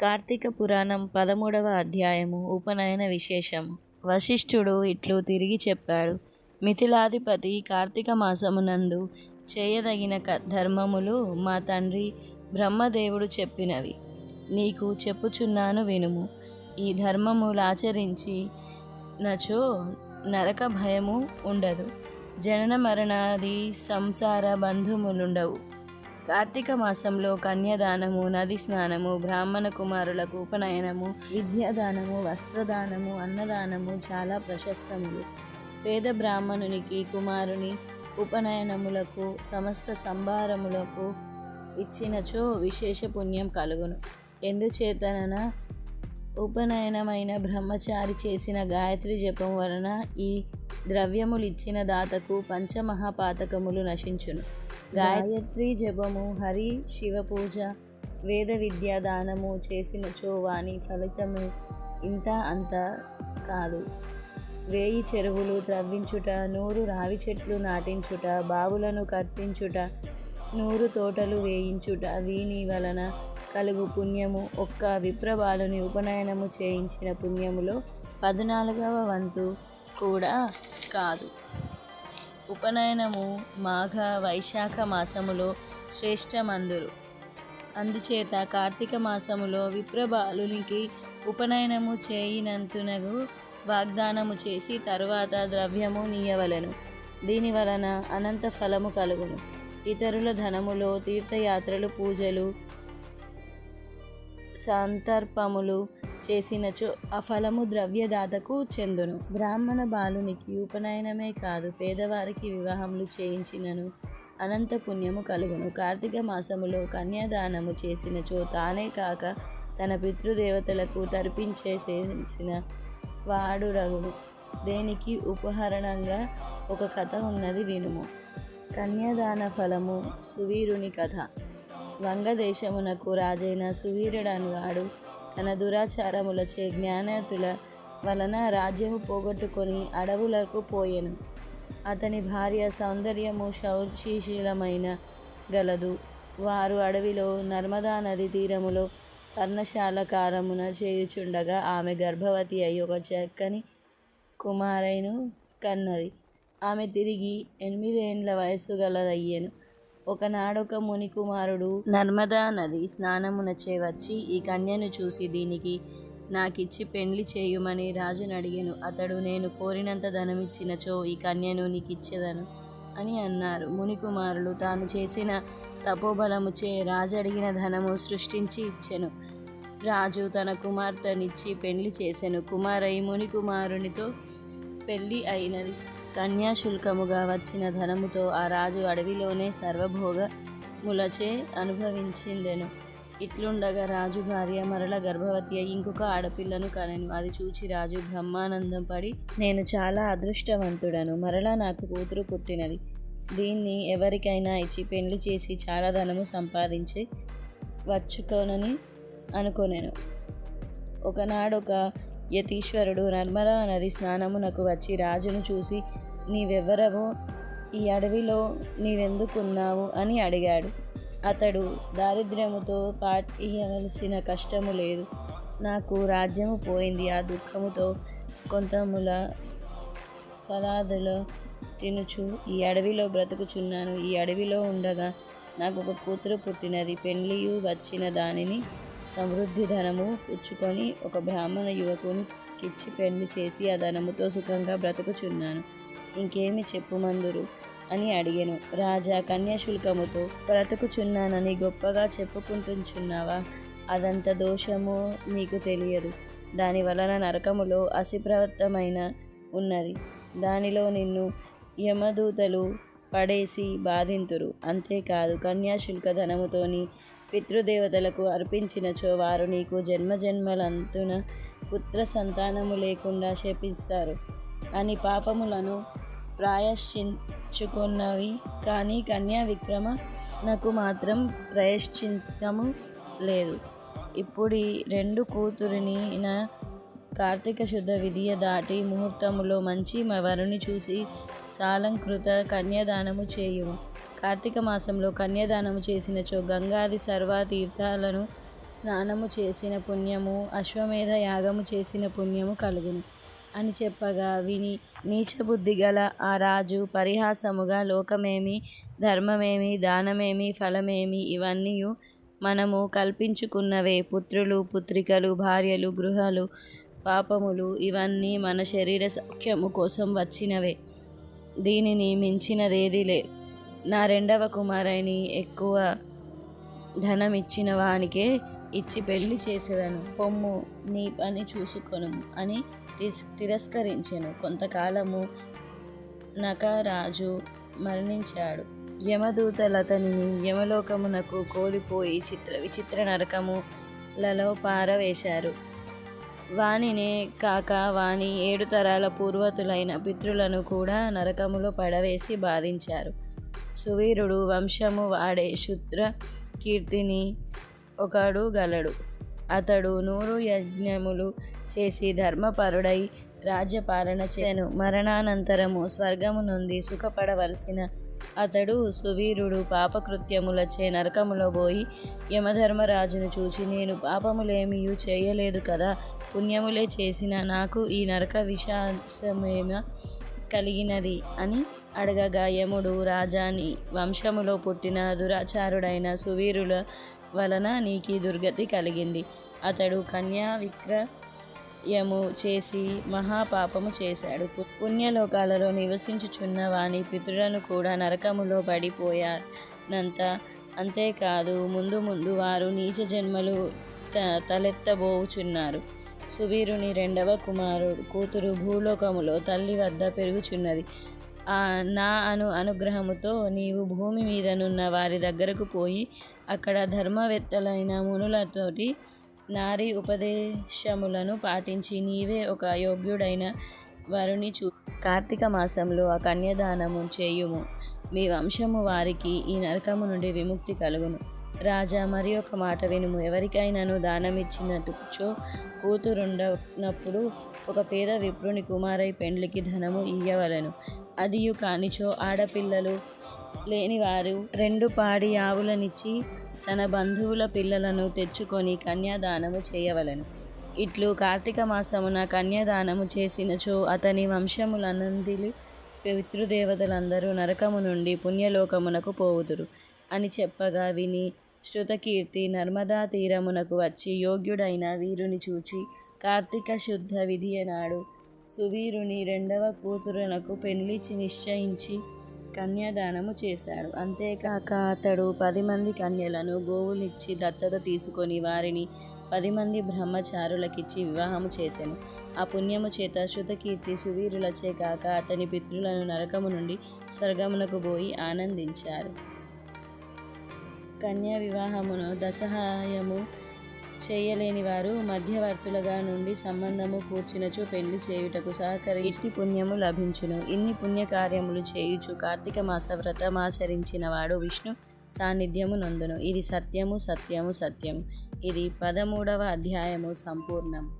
కార్తీక పురాణం పదమూడవ అధ్యాయము ఉపనయన విశేషము వశిష్ఠుడు ఇట్లు తిరిగి చెప్పాడు మిథిలాధిపతి కార్తీక మాసమునందు చేయదగిన క- ధర్మములు మా తండ్రి బ్రహ్మదేవుడు చెప్పినవి. నీకు చెప్పుచున్నాను వినుము. ఈ ధర్మములు ఆచరించి నచో నరక భయము ఉండదు. జనన మరణాది సంసార బంధుములుండవు. కార్తీక మాసంలో కన్యాదానము నది స్నానము బ్రాహ్మణ కుమారులకు ఉపనయనము విద్యాదానము వస్త్రదానము అన్నదానము చాలా ప్రశస్తములు. పేద బ్రాహ్మణునికి కుమారుని ఉపనయనములకు సమస్త సంభారములకు ఇచ్చినచో విశేష పుణ్యం కలుగును. ఎందుచేతనన ఉపనయనమైన బ్రహ్మచారి చేసిన గాయత్రి జపం వలన ఈ ద్రవ్యములిచ్చిన దాతకు పంచమహాపాతకములు నశించును. గాయత్రి జపము హరి శివ పూజ వేద విద్యా దానము చేసినచో వాని ఫలితము ఇంత అంత కాదు. వేయి చెరువులు త్రవ్వించుట నూరు రావి చెట్లు నాటించుట బావులను కట్టించుట నూరు తోటలు వేయించుట వీని వలన కలుగు పుణ్యము ఒక్క విప్రబాలుని ఉపనయనము చేయించిన పుణ్యములో పద్నాలుగవ వంతు కూడా కాదు. ఉపనయనము మాఘ వైశాఖ మాసములో శ్రేష్టమందురు. అందుచేత కార్తీక మాసములో విప్రబాలునికి ఉపనయనము చేయినంతునగు వాగ్దానము చేసి తరువాత ద్రవ్యము నీయవలెను. దీని వలన అనంత ఫలము కలుగును. ఇతరుల ధనములో తీర్థయాత్రలు పూజలు సంతర్పములు చేసినచో ఆ ఫలము ద్రవ్యదాతకు చెందును. బ్రాహ్మణ బాలునికి ఉపనయనమే కాదు పేదవారికి వివాహములు చేయించినను అనంత పుణ్యము కలుగును. కార్తీక మాసములో కన్యాదానము చేసినచో తానే కాక తన పితృదేవతలకు తర్పించేసేసిన వాడు రగును దేనికి ఉపహరణంగా ఒక కథ ఉన్నది వినుము. కన్యాదాన ఫలము సువీరుని కథ. వంగదేశమునకు రాజైన సువీరుడనువాడు తన దురాచారములచే జ్ఞానతుల వలన రాజ్యము పోగొట్టుకొని అడవులకు పోయెను. అతని భార్య సౌందర్యము శౌశీశీలమైన గలదు. వారు అడవిలో నర్మదా నది తీరములో పర్ణశాలకారమున చేయుచుండగా ఆమె గర్భవతి అయి ఒక చక్కని కుమారైను కన్నది. ఆమె తిరిగి ఎనిమిదేండ్ల వయసు గలదయ్యెను. ఒకనాడొక ముని కుమారుడు నర్మదా నది స్నానమునచే వచ్చి ఈ కన్యను చూసి దీనికి నాకిచ్చి పెండ్లి చేయుమని రాజును అడిగాను. అతడు నేను కోరినంత ధనమిచ్చినచో ఈ కన్యను నీకిచ్చేదను అని అన్నారు. మునికుమారులు తాను చేసిన తపోబలముచే రాజు అడిగిన ధనము సృష్టించి ఇచ్చెను. రాజు తన కుమార్తెనిచ్చి పెళ్ళి చేసెను. కుమారై మునికుమారునితో పెళ్ళి పెళ్ళి అయినది. కన్యాశుల్కముగా వచ్చిన ధనముతో ఆ రాజు అడవిలోనే సర్వభోగములచే అనుభవించిందెను. ఇట్లుండగా రాజు భార్య మరల గర్భవతి అయి ఇంకొక ఆడపిల్లను కనెను. అది చూచి రాజు బ్రహ్మానందం పడి నేను చాలా అదృష్టవంతుడను. మరలా నాకు కూతురు పుట్టినది. దీన్ని ఎవరికైనా ఇచ్చి పెళ్ళి చేసి చాలా ధనము సంపాదించి వచ్చుకోనని అనుకొనెను. ఒకనాడొక యతీశ్వరుడు నర్మదా నది స్నానమునకు వచ్చి రాజును చూసి నీవెవ్వరవో ఈ అడవిలో నీవెందుకున్నావు? అని అడిగాడు. అతడు దారిద్ర్యముతో పాటియవలసిన కష్టము లేదు. నాకు రాజ్యము పోయింది. ఆ దుఃఖముతో కొంతముల ఫలాదులు తినుచు ఈ అడవిలో బ్రతుకుచున్నాను. ఈ అడవిలో ఉండగా నాకు ఒక కూతురు పుట్టినది. పెండ్లియు వచ్చిన దానిని సమృద్ధి ధనము పుచ్చుకొని ఒక బ్రాహ్మణ యువకుని కిచ్చి పెళ్ళి చేసి ఆ ధనముతో సుఖంగా బ్రతుకుచున్నాను. ఇంకేమి చెప్పుమందురు అని అడిగాను. రాజా కన్యాశుల్కముతో బ్రతుకుచున్నానని గొప్పగా చెప్పుకుంటున్నావా అదంత దోషము నీకు తెలియదు. దాని వలన నరకములో అసిప్రవత్తమైన ఉన్నది. దానిలో నిన్ను యమదూతలు పడేసి బాధింతురు. అంతేకాదు కన్యాశుల్క ధనముతోని పితృదేవతలకు అర్పించినచో వారు నీకు జన్మజన్మలంతున పుత్ర సంతానము లేకుండా శపిస్తారు. అని పాపములను ప్రాయశ్చించుకున్నవి కానీ కన్యా విక్రమ నాకు మాత్రం ప్రయశ్చించము లేదు. ఇప్పుడు ఈ రెండు కూతురిని నా కార్తీక శుద్ధ విధియ దాటి ముహూర్తములో మంచి మ- వరుని చూసి సాలంకృత కన్యాదానము చేయుము. కార్తీక మాసంలో కన్యాదానము చేసినచో గంగాది సర్వ తీర్థాలను స్నానము చేసిన పుణ్యము అశ్వమేధ యాగము చేసిన పుణ్యము కలుగును. అని చెప్పగా విని నీచబుద్ధి గల ఆ రాజు పరిహాసముగా లోకమేమి ధర్మమేమి దానమేమి ఫలమేమి ఇవన్నీ మనము కల్పించుకున్నవే. పుత్రులు పుత్రికలు భార్యలు గృహాలు పాపములు ఇవన్నీ మన శరీర సౌఖ్యము కోసం వచ్చినవే. దీనిని మించినదేది లేదు నా రెండవ కుమారుని ఎక్కువ ధనం ఇచ్చిన వానికే ఇచ్చి పెళ్ళి చేసేదను. పొమ్ము నీ పని చూసుకొను అని తిస్ తిరస్కరించెను. కొంతకాలము నకరాజు మరణించాడు. యమదూతలతనిని యమలోకమునకు కోల్పోయి చిత్ర విచిత్ర నరకములలో పారవేశారు. వానినే కాక వాని ఏడు తరాల పూర్వతులైన పితృలను కూడా నరకములో పడవేసి బాధించారు. సువీరుడు వంశము వాడే శుద్ర కీర్తిని ఒకడు గలడు. అతడు నూరు యజ్ఞములు చేసి ధర్మపరుడై రాజ్యపాలన చేయను మరణానంతరము స్వర్గము నుండి సుఖపడవలసిన అతడు సువీరుడు పాపకృత్యములచే నరకములో పోయి యమధర్మరాజును చూచి నేను పాపములేమియూ చేయలేదు కదా. పుణ్యములే చేసిన నాకు ఈ నరక విశ్వాసమేమ కలిగినది? అని అడగగా యముడు రాజాని వంశములో పుట్టిన దురాచారుడైన సువీరుల వలన నీకు దుర్గతి కలిగింది. అతడు కన్యా విక్రయము చేసి మహాపాపము చేశాడు. పుణ్యలోకాలలో నివసించుచున్న వాని పితృలను కూడా నరకములో పడిపోయానంత అంతేకాదు ముందు ముందు వారు నీచ జన్మలు త తలెత్తబోచున్నారు. సువీరుని రెండవ కుమారుడు కూతురు భూలోకములో తల్లి వద్ద పెరుగుచున్నది. నా అను అనుగ్రహముతో నీవు భూమి మీదనున్న వారి దగ్గరకు పోయి అక్కడ ధర్మవేత్తలైన మునులతోటి నారి ఉపదేశములను పాటించి నీవే ఒక యోగ్యుడైన వరుని చూ. కార్తీక మాసంలో ఆ కన్యదానము చేయుము. మీ వంశము వారికి ఈ నరకము నుండి విముక్తి కలుగును. రాజా మరి ఒక మాట వినుము. ఎవరికైనాను దానమిచ్చినట్టుచో కూతురుండనప్పుడు ఒక పేద విప్రుని కుమారై పెండ్లికి ధనము ఇయ్యవలను. అదియు కానిచో ఆడపిల్లలు లేనివారు రెండు పాడి ఆవులనిచ్చి తన బంధువుల పిల్లలను తెచ్చుకొని కన్యాదానము చేయవలను. ఇట్లు కార్తీక మాసమున కన్యాదానము చేసినచో అతని వంశములనందిలి పితృదేవతలందరూ నరకము నుండి పుణ్యలోకమునకు పోవుదురు అని చెప్పగా విని శృతకీర్తి నర్మదా తీరమునకు వచ్చి యోగ్యుడైన వీరుని చూచి కార్తీక శుద్ధ విధియనాడు. సువీరుని రెండవ కూతురునకు పెళ్ళిచి నిశ్చయించి కన్యాదానము చేశాడు. అంతేకాక అతడు పది మంది కన్యలను గోవులిచ్చి దత్తత తీసుకొని వారిని పది మంది బ్రహ్మచారులకిచ్చి వివాహము చేశాను ఆ పుణ్యము చేత శృతకీర్తి సువీరులచే కాక అతని పితృలను నరకము నుండి స్వర్గమునకు పోయి ఆనందించారు. కన్యా వివాహమును దసహాయము చేయలేని వారు మధ్యవర్తులుగా నుండి సంబంధము కూర్చినచు పెళ్ళి చేయుటకు సహకరి ఇట్టి పుణ్యము లభించును. ఇన్ని పుణ్యకార్యములు చేయుచు కార్తీక మాస వ్రతమాచరించిన వాడు విష్ణు సాన్నిధ్యము నందును. ఇది సత్యము సత్యము సత్యము. ఇది పదమూడవ అధ్యాయము సంపూర్ణం.